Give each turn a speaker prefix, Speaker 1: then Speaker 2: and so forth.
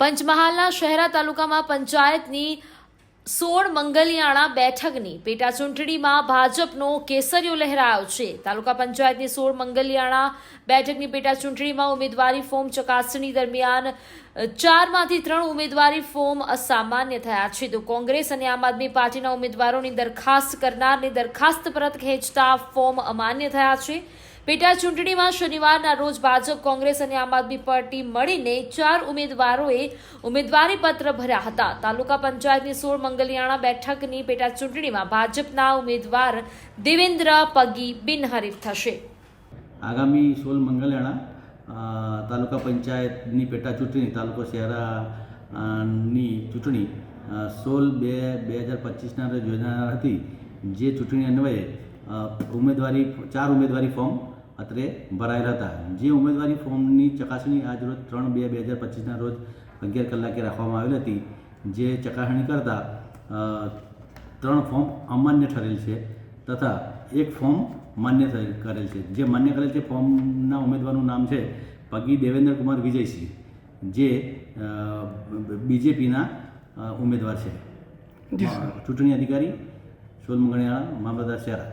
Speaker 1: પંચમહાલના શહેરા તાલુકામાં પંચાયતની સોળ મંગલિયાણા બેઠકની પેટા ચૂંટણીમાં ભાજપનો કેસરિયો લહેરાયો છે. તાલુકા પંચાયતની સોળ મંગલિયાણા બેઠકની પેટા ચૂંટણીમાં ઉમેદવારી ફોર્મ ચકાસણી દરમિયાન ચારમાંથી ત્રણ ઉમેદવારી ફોર્મ અસામાન્ય થયા છે. તો કોંગ્રેસ અને આમ આદમી પાર્ટીના ઉમેદવારોની દરખાસ્ત કરનારની દરખાસ્ત પરત ખેંચતા ફોર્મ અમાન્ય થયા છે. પેટા ચૂંટણીમાં શનિવારના રોજ ભાજપ, કોંગ્રેસ અને આમ આદમી પાર્ટી મળીને ચાર ઉમેદવારોએ ઉમેદવારી પત્ર ભર્યા હતા. તાલુકા પંચાયતની સોળ મંગલિયાણા બેઠકની પેટા ચૂંટણીમાં ભાજપના ઉમેદવાર દેવેન્દ્ર પગી બિનહરીફ થશે.
Speaker 2: આગામી સોળ મંગલિયાણા તાલુકા પંચાયતની પેટા ચૂંટણી, તાલુકો શહેરા ની ચૂંટણી સોળ બે બે હજાર પચીસના રોજ યોજાનાર હતી. જે ચૂંટણી અન્વયે ઉમેદવારી, ચાર ઉમેદવારી ફોર્મ અત્રે ભરાયેલા હતા જે ઉમેદવારી ફોર્મની ચકાસણી આજ રોજ ત્રણ બે બે હજાર પચીસના રોજ અગિયાર કલાકે રાખવામાં આવેલ હતી. જે ચકાસણી કરતાં ત્રણ ફોર્મ અમાન્ય ઠરેલ છે તથા એક ફોર્મ માન્ય કરેલ છે. જે માન્ય કરેલ છે ફોર્મના ઉમેદવારનું નામ છે પગી દેવેન્દ્ર કુમાર વિજયસિંહ જે બીજેપીના ઉમેદવાર છે. ચૂંટણી અધિકારી સોલમગણિયાળા મામલતદાર શહેરા